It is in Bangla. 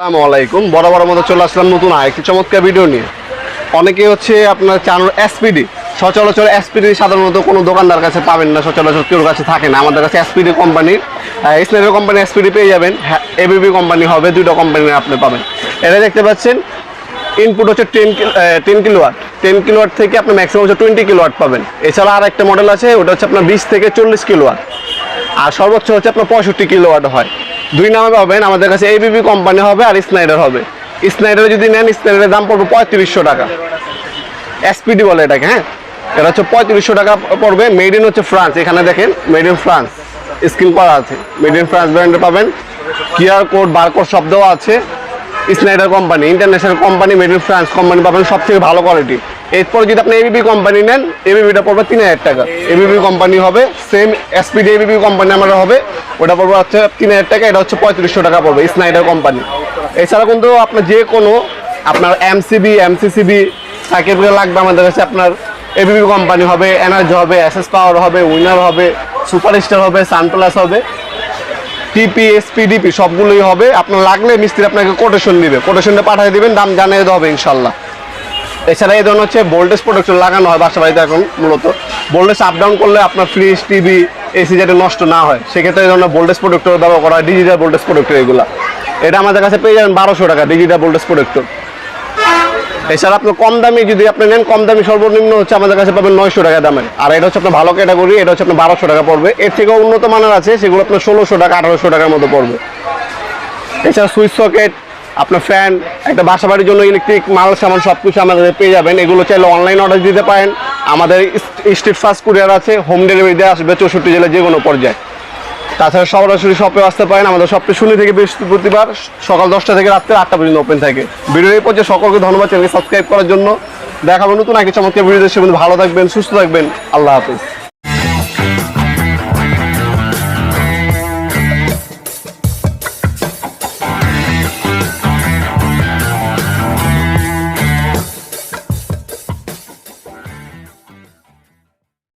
আসসালামু আলাইকুম। বড় বড় মতো চলে আসলাম নতুন আরেকটি চমৎকার ভিডিও নিয়ে। অনেকে হচ্ছে আপনার চান এসপিডি সচরাচর এসপিডি সাধারণত কোনো দোকানদার কাছে পাবেন না, সচরাচর কেউ কাছে থাকে না। আমাদের কাছে এসপিডি কোম্পানির স্নেহের কোম্পানি এসপিডি পেয়ে যাবেন। হ্যাঁ এবিবি কোম্পানি হবে দুটো কোম্পানি আপনি পাবেন। এটা দেখতে পাচ্ছেন ইনপুট হচ্ছে ten ten kilowatt ten kilowatt থেকে আপনি ম্যাক্সিমাম হচ্ছে টোয়েন্টি কিলোয়াট পাবেন। এছাড়া আর একটা মডেল আছে, ওটা হচ্ছে আপনার বিশ থেকে চল্লিশ কিলোয়াট আর সর্বোচ্চ হচ্ছে আপনার পঁয়ষট্টি কিলোওয়াট হয়। দুই নামে পাবেন, আমাদের কাছে এবিবি কোম্পানি হবে আর স্নাইডার হবে। স্নাইডার যদি নেন স্নাইডারের দাম পড়বে পঁয়ত্রিশশো টাকা। এসপিডি বলে এটাকে হ্যাঁ? এটা হচ্ছে পঁয়ত্রিশশো টাকা পড়বে। মেড ইন হচ্ছে ফ্রান্স এখানে দেখেন মেড ইন ফ্রান্স স্ক্রিন করা আছে। মেড ইন ফ্রান্স ব্র্যান্ডে পাবেন। কিউআর কোড বারকোড সব দেওয়া আছে। Schneider company international company made in France company পাবেন সব থেকে ভালো কোয়ালিটি এরপর যদি আপনি এবিবি কোম্পানি নেন এবিবিটা পড়বে তিন হাজার টাকা। এবিবি কোম্পানি হবে সেম এসপিডি এবিবি কোম্পানি আমার হবে, ওটা পড়বে হচ্ছে তিন হাজার টাকা, এটা হচ্ছে পঁয়ত্রিশশো টাকা পড়বে স্নাইডার কোম্পানি এছাড়া কিন্তু আপনার যে কোনো আপনার এমসিবি এমসিসিবি সাইকেল লাগবে আমাদের কাছে, আপনার এবিবি কোম্পানি হবে এনার্জি হবে এসএস পাওয়ার হবে উইনার হবে সুপার স্টার হবে সানপ্লাস হবে। টিপি এসপিডিপি সবগুলোই হবে। আপনার লাগলে মিস্ত্রি আপনাকে কোটেশন দিবে। কোটেশনটা পাঠিয়ে দিবেন, দাম জানিয়ে দেওয়া হবে ইনশাল্লাহ। এছাড়া এই ধরনের হচ্ছে ভোল্টেজ প্রোটেকশন লাগানো হয় বাসা বাড়িতে এখন মূলত। ভোল্টেজ আপ ডাউন করলে আপনার ফ্রিজ টিভি এসি যাতে নষ্ট না হয়। সেক্ষেত্রে এই ধরনের ভোল্টেজ প্রোটেক্টর ব্যবহার করা হয় ডিজিটাল ভোল্টেজ প্রোটেক্টর এগুলো। এটা আমাদের কাছে পেয়ে যাবেন বারোশো টাকা ডিজিটাল ভোল্টেজ প্রোটেক্টর এছাড়া আপনার কম দামি যদি আপনি নেন, কম দামি সর্বনিম্ন হচ্ছে আমাদের কাছে পাবেন নয়শো টাকা দামের। আর এটা হচ্ছে আপনার ভালো ক্যাটাগরি এটা হচ্ছে আপনার বারোশো টাকা পড়বে। এর থেকেও উন্নত মানের আছে, সেগুলো আপনার ষোলোশো টাকা, আঠারোশো টাকার মতো পড়বে। এছাড়া সুইচ সকেট, আপনার ফ্যান, একটা বাসা বাড়ির জন্য ইলেকট্রিক মাল, সামান সব কিছু আমাদের পেয়ে যাবেন। এগুলো চাইলে অনলাইন অর্ডার দিতে পারেন। আমাদের স্ট্রিট ফাস্ট কুরিয়ার আছে হোম ডেলিভারি দেওয়া আসবে, চৌষট্টি জেলার যে কোনো পর্যায়ে। তাছাড়া সরাসরি শপে আসতে পারেন। আমাদের শপে শনি থেকে বৃহস্পতিবার সকাল দশটা থেকে রাত্রে আটটা পর্যন্ত ওপেন থাকে। ভিডিও এই পর্যায়ে সকলকে ধন্যবাদ চ্যানেলকে সাবস্ক্রাইব করার জন্য। দেখাবো নতুন আগে চমৎকার ভিডিও দেশে ভালো থাকবেন, সুস্থ থাকবেন। আল্লাহ হাফিজ।